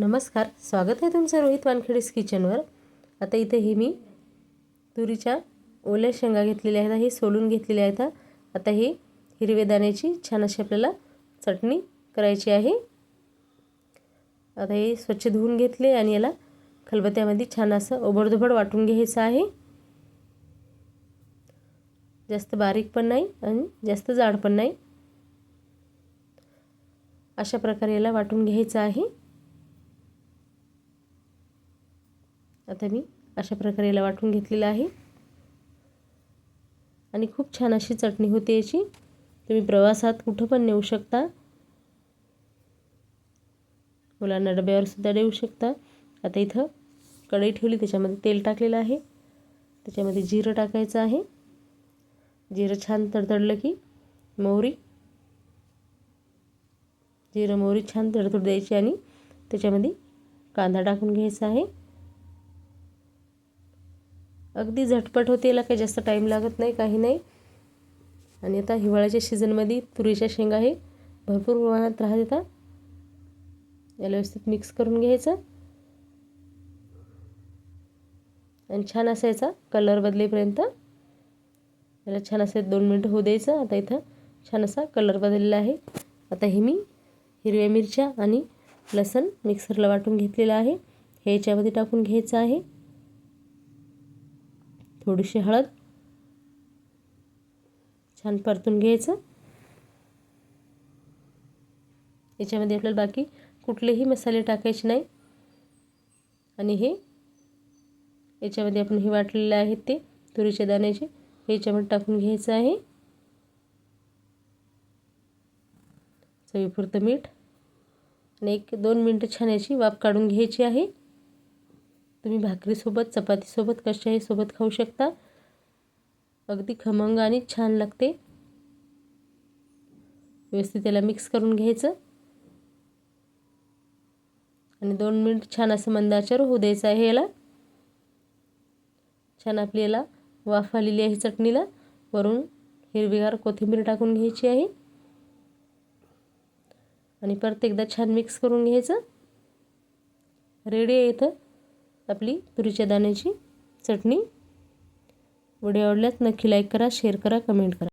नमस्कार स्वागत आहे तुमचं रोहित वानखेडेस किचनवर. आता इथे हे मी तुरीच्या ओल्या शेंगा घेतलेल्या आहेत हे सोलून घेतलेल्या आहेत. आता हे हिरवे दाण्याची छान अशी आपल्याला चटणी करायची आहे. आता हे स्वच्छ धुवून घेतले आणि याला खलबत्त्यामध्ये छान असं ओबडधोबड वाटून घ्यायचं आहे. जास्त बारीक पण नाही आणि जास्त जाड पण नाही. अशा प्रकारे याला वाटून घ्यायचं आहे. आता मी अशा प्रकारे याला वाटून घेतलेलं आहे. आणि खूप छान अशी चटणी होते याची. तुम्ही प्रवासात कुठं पण नेऊ शकता. मुलांना डब्यावर सुद्धा देऊ शकता. आता इथं कढई ठेवली त्याच्यामध्ये तेल टाकलेलं आहे. त्याच्यामध्ये जिरं टाकायचं आहे. जिरं छान तडतडलं की मोहरी. जिरं मोहरी छान तडतड द्यायची आणि त्याच्यामध्ये कांदा टाकून घ्यायचा आहे. अगदी झटपट होते याला काही जास्त टाईम लागत नाही काही नाही. आणि आता हिवाळ्याच्या सीझनमध्ये तुरीच्या शेंगा हे भरपूर प्रमाणात राहत येतात. याला व्यवस्थित मिक्स करून घ्यायचं. आणि छान असायचा कलर बदलेपर्यंत. याला छान असं दोन मिनटं होऊ द्यायचं. आता इथं छान असा कलर बदललेला आहे. आता हे मी हिरव्या मिरच्या आणि लसण मिक्सरला वाटून घेतलेलं आहे. हे याच्यामध्ये टाकून घ्यायचं आहे. थोडीशी हळद. छान परतून घ्यायचं. याच्यामध्ये आपल्याला बाकी कुठलेही मसाले टाकायचे नाही. आणि हे याच्यामध्ये आपण हे वाटलेले आहेत ते तुरीच्या दाण्याचे हे याच्यामध्ये टाकून घ्यायचं आहे. चवीपुरतं मीठ. आणि एक दोन मिनटं छान याची वाफ काढून घ्यायची आहे. तुम्ही भाकरीसोबत चपातीसोबत कशाही सोबत खाऊ शकता. अगदी खमंग आणि छान लागते. व्यवस्थित त्याला मिक्स करून घ्यायचं. आणि दोन मिनिट छान असं मंदाचार होऊ द्यायचं आहे याला. छान आपली याला वाफ आलेली आहे चटणीला. वरून हिरवीगार कोथिंबीर टाकून घ्यायची आहे. आणि परत एकदा छान मिक्स करून घ्यायचं. रेडी आहे इथं. आपली तुरीच्या दाण्याची चटणी. व्हिडिओ आवडल्यास नक्की लाईक करा शेअर करा कमेंट करा.